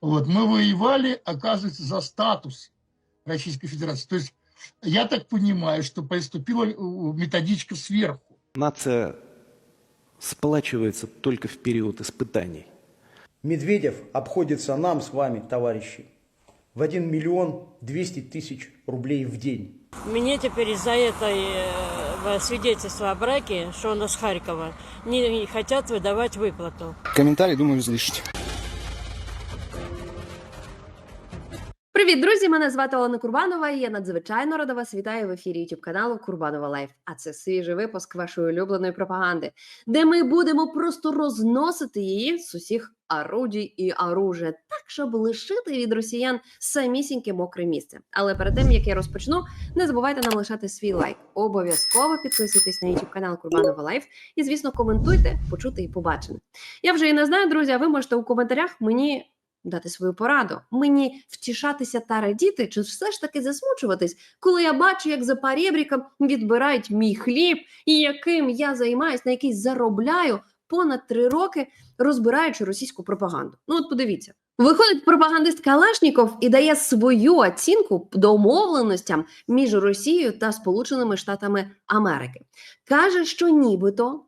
Вот, мы воевали, оказывается, за статус Российской Федерации. То есть я так понимаю, что поступила э, методичка сверху. Нация сплачивается только в период испытаний. Медведев обходится нам с вами, товарищи, в 1 миллион 200 тысяч рублей в день. Мне теперь из-за этой э, свидетельства о браке, что он из Харькова, не не хотят выдавать выплату. Комментарий, думаю, излишний. Привіт, друзі! Мене звати Олена Курбанова. і Я надзвичайно рада вас вітаю в ефірі YouTube каналу Курбанова Лайф. А це свіжий випуск вашої улюбленої пропаганди, де ми будемо просто розносити її з усіх орудій і оружия, так щоб лишити від росіян самісіньке мокре місце. Але перед тим як я розпочну, не забувайте нам лишати свій лайк. Обов'язково підписуйтесь на YouTube канал Курбанова Лайф і, звісно, коментуйте, почути і побачене. Я вже і не знаю, друзі. А ви можете у коментарях мені дати свою пораду. Мені втішатися та радіти, чи все ж таки засмучуватись, коли я бачу, як за парєбріком відбирають мій хліб, і яким я займаюсь, на який заробляю понад три роки, розбираючи російську пропаганду. Ну от подивіться. Виходить пропагандист Калашніков і дає свою оцінку домовленостям між Росією та Сполученими Штатами Америки. Каже, що нібито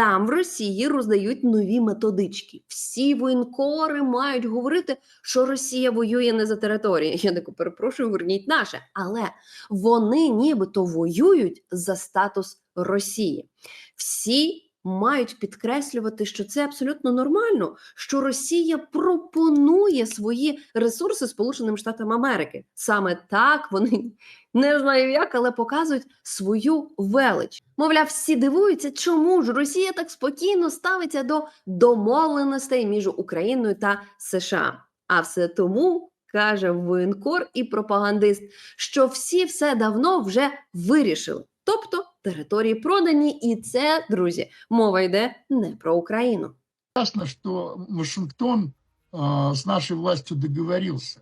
там в Росії роздають нові методички. Всі воєнкори мають говорити, що Росія воює не за території. Я таку перепрошую, верніть наше. Але вони нібито воюють за статус Росії. Всі мають підкреслювати, що це абсолютно нормально, що Росія пропонує свої ресурси Сполученим Штатам Америки. Саме так вони не знаю як, але показують свою велич. Мовляв, всі дивуються, чому ж Росія так спокійно ставиться до домовленостей між Україною та США. А все тому каже воєнкор і пропагандист, що всі все давно вже вирішили. Тобто території продані, і це, друзі, мова йде не про Україну. Ясно, что Вашингтон э, с нашей властью договорился,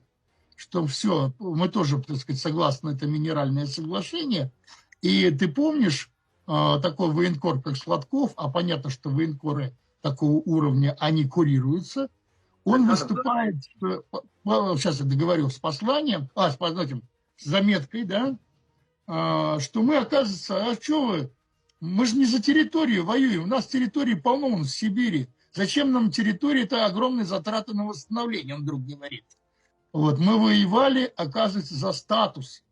что все, мы тоже, так сказать, согласны на это минеральное соглашение. И ты помнишь, э, такой военкор, как Сладков, а понятно, что военкоры такого уровня, они курируются, он Да, да, выступает, что- по- по- сейчас я договорю, с посланием, а, с по- этим, с заметкой, да, а, что мы, оказывается, а что вы, мы же не за территорию воюем, у нас территории полно в Сибири. Зачем нам территория, это огромные затраты на восстановление, он вдруг говорит. Вот, мы воевали, оказывается, за статус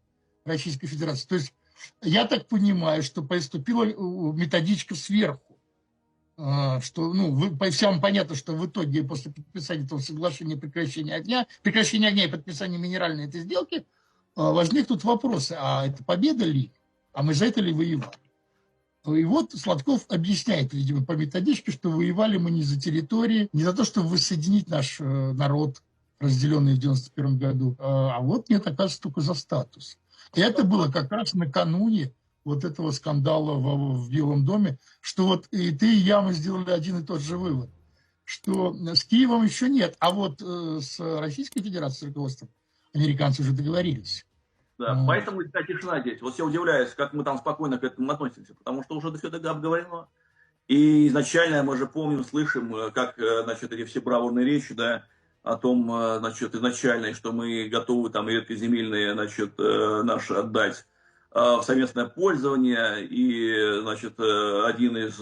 Российской Федерации. То есть я так понимаю, что поступила э, методичка сверху. А, Что, ну, всем понятно, что в итоге после подписания этого соглашения прекращения огня, прекращения огня и подписания минеральной этой сделки, а, возникнут вопросы, а это победа ли? А мы за это ли воевали? И вот Сладков объясняет, видимо, по методичке, что воевали мы не за территории, не за то, чтобы воссоединить наш э, народ, разделенный в 91 году, а а вот нет, оказывается, только за статус. И это было как раз накануне вот этого скандала в, в Белом доме, что вот и ты, и я, мы сделали один и тот же вывод, что с Киевом еще нет, а вот э, с Российской Федерацией, с руководством, американцы уже договорились. Да, Мгм. поэтому такая тишина здесь. Вот все удивляюсь, как мы там спокойно к этому относимся, потому что уже все это обговорено. И изначально мы же помним, слышим, э, как, э, значит, эти все бравурные речи, да, о том, э, значит, изначально, что мы готовы там редкоземельные, значит, наши отдать в совместное пользование. И, значит, один из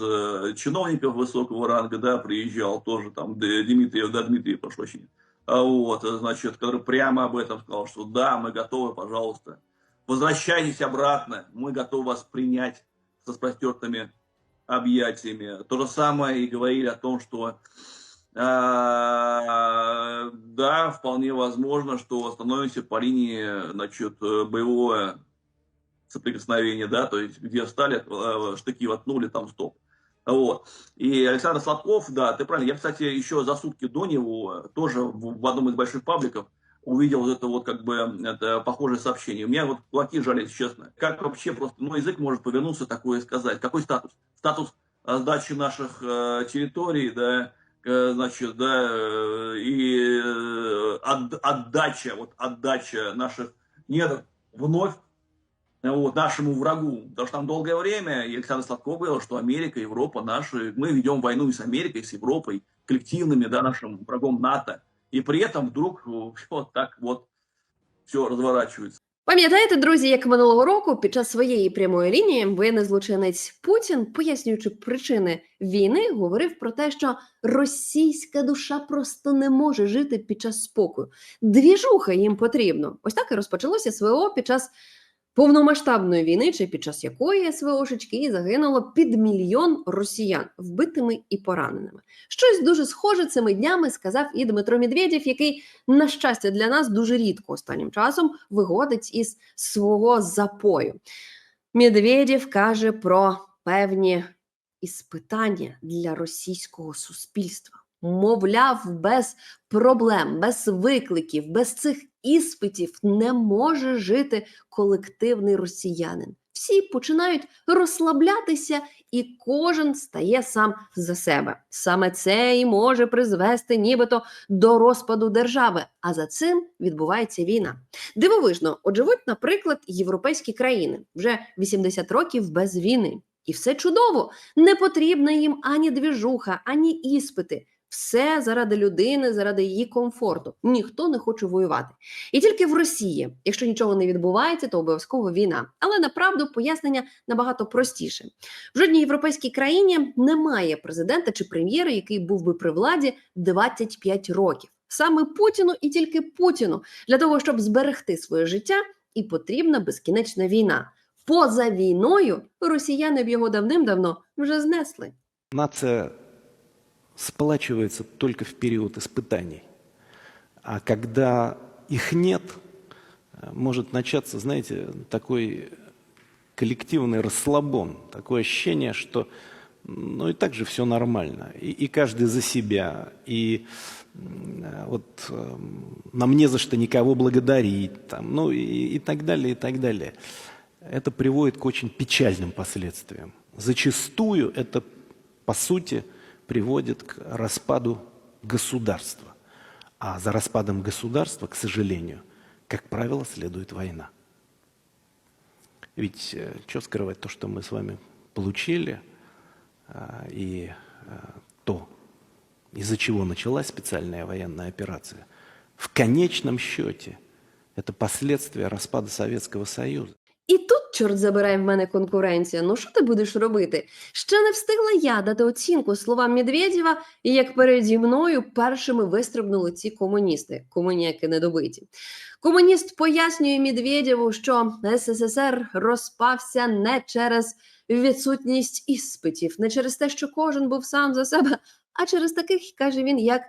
чиновников высокого ранга, да, приезжал тоже там, Д- Дмитриев, да, Дмитриев, прошу прощения, вот, э, значит, который прямо об этом сказал, что да, мы готовы, пожалуйста, возвращайтесь обратно, мы готовы вас принять со простертыми объятиями. То же самое и говорили о том, что а, да, вполне возможно, что остановимся по линии, значит, э, боевого соприкосновения, да, то есть где встали, э, штыки воткнули, там стоп. Вот. И Александр Сладков, да, ты правильно. Я, кстати, еще за сутки до него тоже в, одном из больших пабликов увидел вот это вот как бы это похожее сообщение. У меня вот кулаки жались, честно. Как вообще просто, ну, язык может повернуться такое сказать. Какой статус? Статус э, сдачи наших э, территорий, да, э, значит, да, э, и э, от- отдача, вот отдача наших недр вновь вот, нашему врагу. Потому что там долгое время, и Александр Сладков говорил, что Америка, Европа наши, мы ведем войну и с Америкой, и с Европой, коллективными, да, нашим врагом НАТО. И при этом вдруг э, вот так вот все разворачивается. Пам'ятаєте, друзі, як минулого року під час своєї прямої лінії воєнний злочинець Путін, пояснюючи причини війни, говорив про те, що російська душа просто не може жити під час спокою. Двіжуха їм потрібно. Ось так і розпочалося СВО під час повномасштабної війни, чи під час якої СВОшечки загинуло під мільйон росіян вбитими і пораненими. Щось дуже схоже цими днями сказав і Дмитро Медведєв, який на щастя для нас дуже рідко останнім часом виходить із свого запою. Медведєв каже про певні іспитання для російського суспільства. Мовляв, без проблем, без викликів, без цих іспитів не може жити колективний росіянин. Всі починають розслаблятися, і кожен стає сам за себе. Саме це і може призвести нібито до розпаду держави. А за цим відбувається війна. Дивовижно, от наприклад, європейські країни вже 80 років без війни. І все чудово, не потрібна їм ані двіжуха, ані іспити. Все заради людини, заради її комфорту. Ніхто не хоче воювати. І тільки в Росії, якщо нічого не відбувається, то обов'язково війна. Але направду пояснення набагато простіше. В жодній європейській країні немає президента чи прем'єра, який був би при владі 25 років. Саме Путіну і тільки Путіну для того, щоб зберегти своє життя, і потрібна безкінечна війна. Поза війною росіяни б його давним-давно вже знесли. Нация сплачивается только в период испытаний. А когда их нет, может начаться, знаете, такой коллективный расслабон, такое ощущение, что ну и так же все нормально. И, и каждый за себя, и э, вот э, нам не за что никого благодарить, там, ну и, и так далее, и так далее. Это приводит к очень печальным последствиям. Зачастую это, по сути, приводит к распаду государства. А за распадом государства, к сожалению, как правило, следует война. Ведь что скрывать, то, что мы с вами получили, а, и а, то, из-за чего началась специальная военная операция, в конечном счете это последствия распада Советского Союза. І тут, чорт забирай в мене конкуренція. Ну що ти будеш робити? Ще не встигла я дати оцінку словам Медведєва, і як переді мною першими вистрибнули ці комуністи, комуняки недобиті. Комуніст пояснює Медведєву, що СССР розпався не через відсутність іспитів, не через те, що кожен був сам за себе, а через таких, каже він, як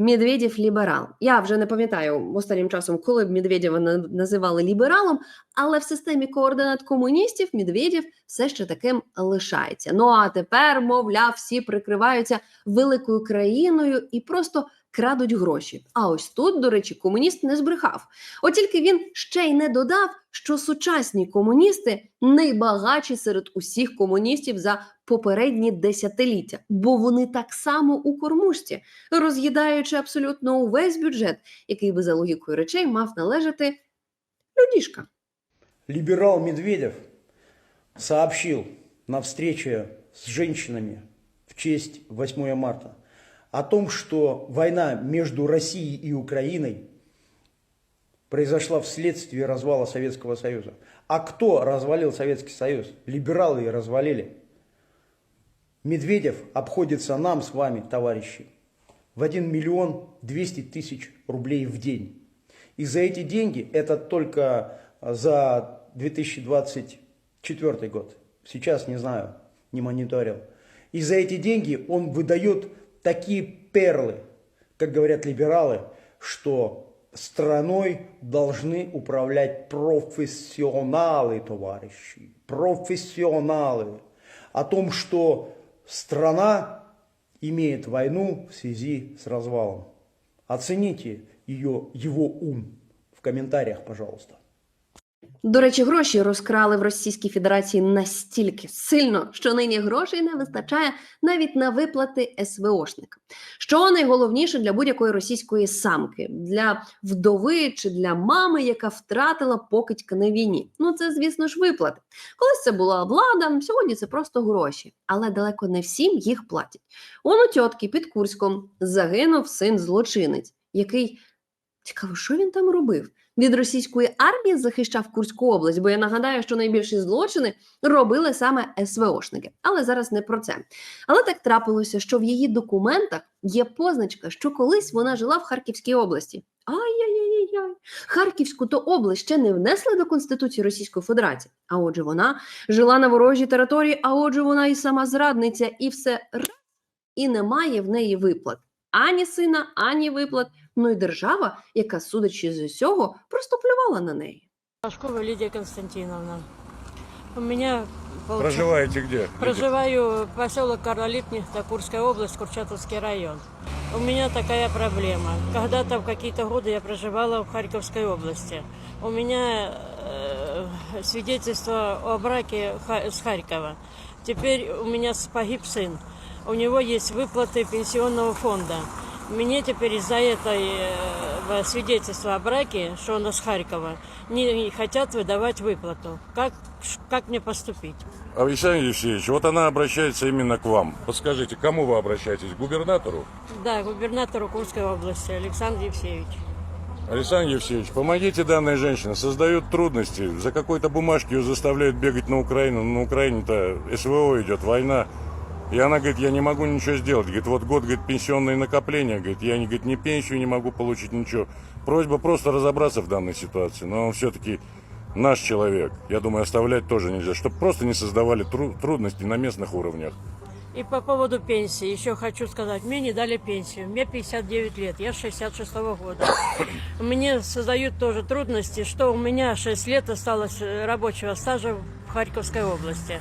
Медведєв ліберал. Я вже не пам'ятаю останнім часом, коли б Медведєва на- називали лібералом, але в системі координат комуністів Медведєв все ще таким лишається. Ну а тепер, мовляв, всі прикриваються великою країною і просто крадуть гроші. А ось тут, до речі, комуніст не збрехав. От тільки він ще й не додав, що сучасні комуністи найбагатші серед усіх комуністів за попередні десятиліття, бо вони так само у кормушці, роз'їдаючи абсолютно увесь бюджет, який би за логікою речей мав належати людішка. Либерал Медведев сообщил на встрече с женщинами в честь 8 марта о том, что война между Россией и Украиной произошла вследствие развала Советского Союза. А кто развалил Советский Союз? Либералы и развалили. Медведев обходится нам с вами, товарищи, в 1 миллион 200 тысяч рублей в день. И за эти деньги, это только за 2024 год, сейчас не знаю, не мониторил, и за эти деньги он выдает такие перлы, как говорят либералы, что страной должны управлять профессионалы, товарищи, профессионалы. О том, что страна имеет войну в связи с развалом. Оцените ее, его ум в комментариях, пожалуйста. До речі, гроші розкрали в Російській Федерації настільки сильно, що нині грошей не вистачає навіть на виплати СВОшникам. Що найголовніше для будь-якої російської самки, для вдови чи для мами, яка втратила покидька на війні. Ну це, звісно ж, виплати. Колись це була влада, сьогодні це просто гроші, але далеко не всім їх платять. Он у тьотки під Курськом загинув син злочинець. який цікаво, що він там робив? Від російської армії захищав Курську область, бо я нагадаю, що найбільші злочини робили саме СВОшники. Але зараз не про це. Але так трапилося, що в її документах є позначка, що колись вона жила в Харківській області. Ай-яй-яй-яй. Харківську то область ще не внесли до Конституції Російської Федерації. А отже, вона жила на ворожій території, а отже, вона і сама зрадниця, і все і немає в неї виплат. Ані сина, ані виплат Ну і держава, яка, судячи з усього, просто плювала на неї. Пашкова Лидия Константиновна. У меня получ- Проживаете где? Проживаю в поселок Карла Липнихта, Курская область, Курчатовский район. У меня такая проблема. Когда-то в какие-то годы я проживала в Харьковской области. У меня э, свидетельство о браке Ха- с Харькова. Теперь у меня с- погиб сын. У него есть выплаты пенсионного фонда. Мне теперь из-за этой э, свидетельства о браке, что он из Харькова, не, хотят выдавать выплату. Как, как мне поступить? Александр Евсеевич, вот она обращается именно к вам. Подскажите, к кому вы обращаетесь? К губернатору? Да, губернатору Курской области Александр Евсеевич. Александр Евсеевич, помогите данной женщине. Создают трудности. За какой-то бумажки ее заставляют бегать на Украину. На Украине-то СВО идет, война. И она говорит, я не могу ничего сделать. Говорит, вот год, говорит, пенсионные накопления. Говорит, я, говорит, ни пенсию не могу получить, ничего. Просьба просто разобраться в данной ситуации. Но он все-таки наш человек. Я думаю, оставлять тоже нельзя. Чтобы просто не создавали тру- трудности на местных уровнях. И по поводу пенсии еще хочу сказать. Мне не дали пенсию. Мне 59 лет, я с 66 года. Мне создают тоже трудности, что у меня 6 лет осталось э, рабочего стажа в Харьковской области.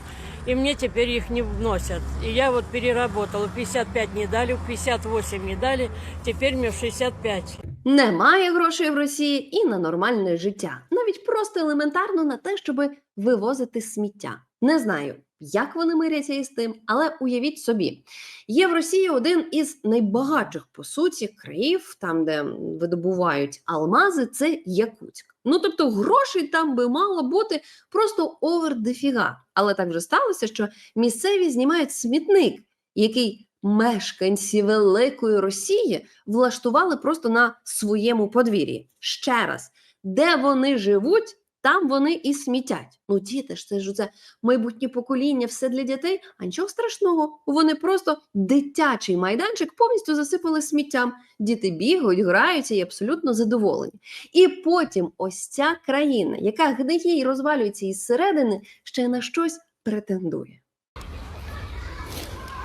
И мне теперь их не вносят. И я вот переработала. В 55 не дали, в 58 не дали. Теперь мне в 65. Немає грошей в Росії і на нормальне життя, навіть просто елементарно на те, щоб вивозити сміття. Не знаю, як вони миряться із тим, але уявіть собі, є в Росії один із найбагатших по суті країв, там де видобувають алмази, це Якутськ. Ну тобто грошей там би мало бути просто овер дефіга. Але так вже сталося, що місцеві знімають смітник, який мешканці великої Росії влаштували просто на своєму подвір'ї. Ще раз, де вони живуть, там вони і смітять. Ну, діти ж це ж це майбутнє покоління, все для дітей. А нічого страшного. Вони просто дитячий майданчик повністю засипали сміттям. Діти бігають, граються і абсолютно задоволені. І потім ось ця країна, яка гниє і розвалюється із середини, ще на щось претендує.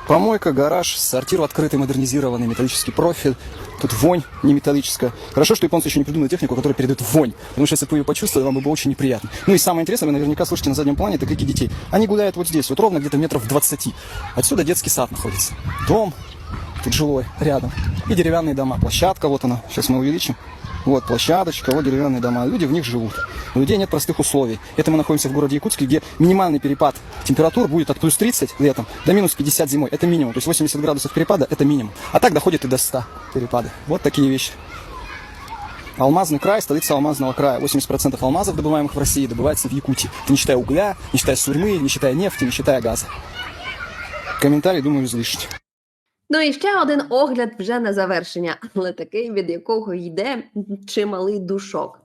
Помойка, гараж, сортир открытый, модернизированный, металлический профиль. Тут вонь не металлическая. Хорошо, что японцы еще не придумали технику, которая передает вонь. Потому что если бы вы ее почувствовали, вам бы было очень неприятно. Ну и самое интересное, вы наверняка слышите на заднем плане, это крики детей. Они гуляют вот здесь, вот ровно где-то метров 20. Отсюда детский сад находится. Дом, тут жилой, рядом. И деревянные дома. Площадка, вот она. Сейчас мы увеличим. Вот площадочка, вот деревянные дома. Люди в них живут. У людей нет простых условий. Это мы находимся в городе Якутске, где минимальный перепад температур будет от плюс 30 летом до минус 50 зимой. Это минимум. То есть 80 градусов перепада – это минимум. А так доходит и до 100 перепады. Вот такие вещи. Алмазный край, столица алмазного края. 80% алмазов, добываемых в России, добывается в Якутии. Это не считая угля, не считая сурьмы, не считая нефти, не считая газа. Комментарий, думаю, излишний. Ну і ще один огляд вже на завершення, але такий, від якого йде чималий душок.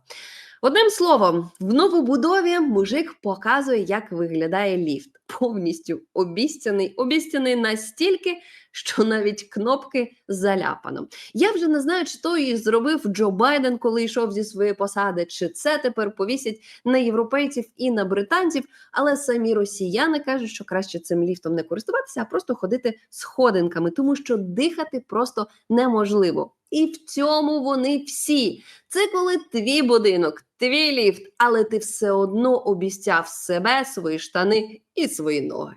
Одним словом, в новобудові мужик показує, як виглядає ліфт. Повністю обіцяний, обіцяний настільки, що навіть кнопки заляпано. Я вже не знаю, чи то і зробив Джо Байден, коли йшов зі своєї посади, чи це тепер повісять на європейців і на британців. Але самі росіяни кажуть, що краще цим ліфтом не користуватися, а просто ходити сходинками, тому що дихати просто неможливо. І в цьому вони всі. Це коли твій будинок, твій ліфт, але ти все одно обіцяв себе, свої штани і свої ноги.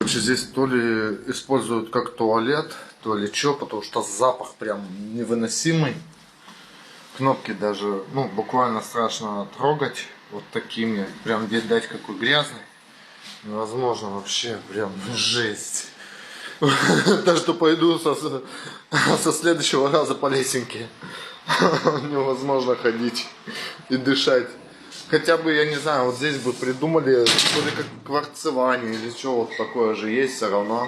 Короче, Здесь то ли используют как туалет, то ли что, потому что запах прям невыносимый. Кнопки даже, ну, буквально страшно трогать вот такими. Прям видать, какой грязный. Невозможно вообще, прям жесть. Даже что пойду со, со следующего раза по лесенке. Невозможно ходить и дышать. Хотя бы, я не знаю, вот здесь бы придумали что ли как кварцевание или что вот такое же есть все равно.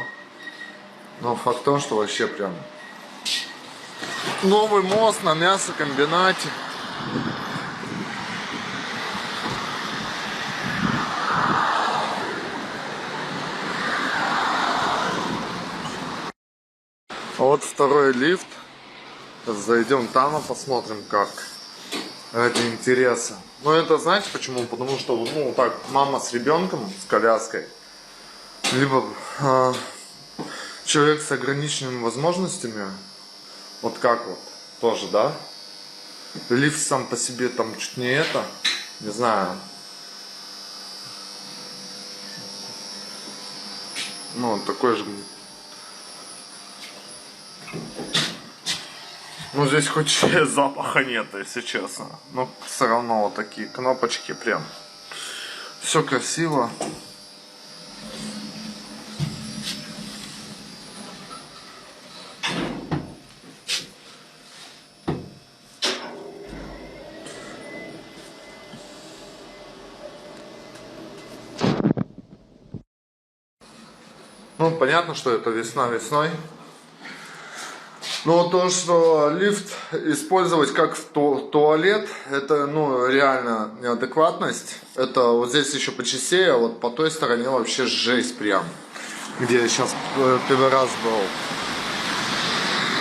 Но факт в том, что вообще прям Новый мост на мясокомбинате. Вот второй лифт. Зайдем там, а посмотрим как. Ради интереса. Ну это знаете почему? Потому что ну так мама с ребенком с коляской, либо а, человек с ограниченными возможностями, вот как вот, тоже, да? Лифт сам по себе там чуть не это, не знаю. Ну, такой же. Ну, здесь хоть запаха нет, если честно. Но все равно вот такие кнопочки прям. Все красиво. Ну, понятно, что это весна весной. Но то, что лифт использовать как туалет, это, ну, реально неадекватность. Это вот здесь еще почистее, а вот по той стороне вообще жесть прям. Где я сейчас первый раз был.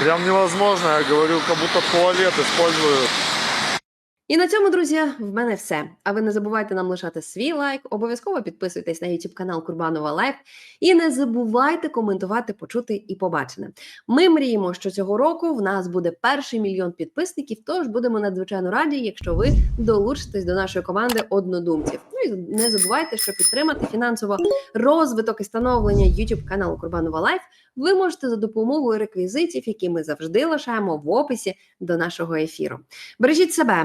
Прям невозможно, я говорю, как будто туалет использую. І на цьому, друзі, в мене все. А ви не забувайте нам лишати свій лайк, обов'язково підписуйтесь на YouTube канал Курбанова Лайф і не забувайте коментувати, почути і побачене. Ми мріємо, що цього року в нас буде перший мільйон підписників. Тож будемо надзвичайно раді, якщо ви долучитесь до нашої команди однодумців. Ну і не забувайте, що підтримати фінансово розвиток і становлення YouTube каналу Курбанова Лайф ви можете за допомогою реквізитів, які ми завжди лишаємо в описі до нашого ефіру. Бережіть себе,